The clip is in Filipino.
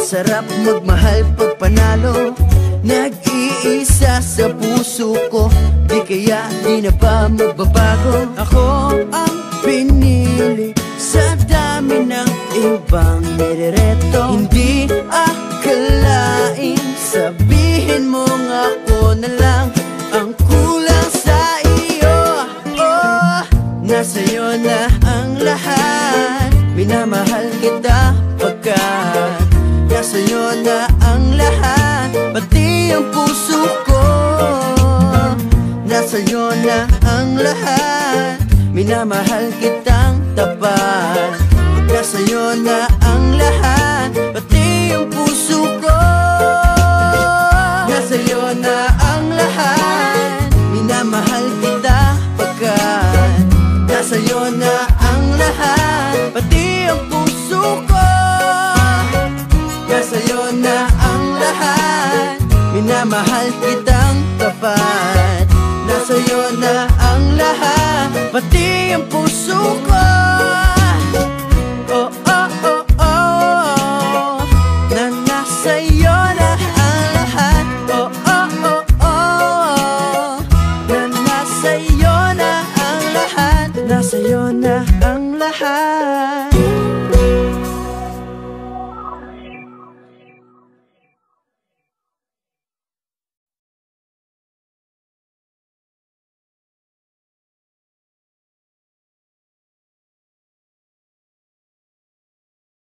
ako Ang sarap magmahal pag panalo. Nag-iisa sa puso ko Di kaya di na ba magbabago? Ako ang pinili Sa dami ng ibang nirereto. Hindi akalain Sabihin mong ako na lang Ang kulang sa iyo. Oh, nasa'yo na ang lahat. Minamahal kita Nasa'yo na ang lahat Minamahal kitang tapat. Nasa'yo na ang lahat Pati ang puso ko. Nasa'yo na ang lahat Minamahal kita pagkat. Nasa'yo na ang lahat Pati ang puso ko. Nasa'yo na ang lahat Minamahal kitang Pati ang puso ko. Oh, oh, oh, oh. Na nasa ang lahat. Oh, oh, oh, oh. Na nasa ang lahat. Nasa iyo na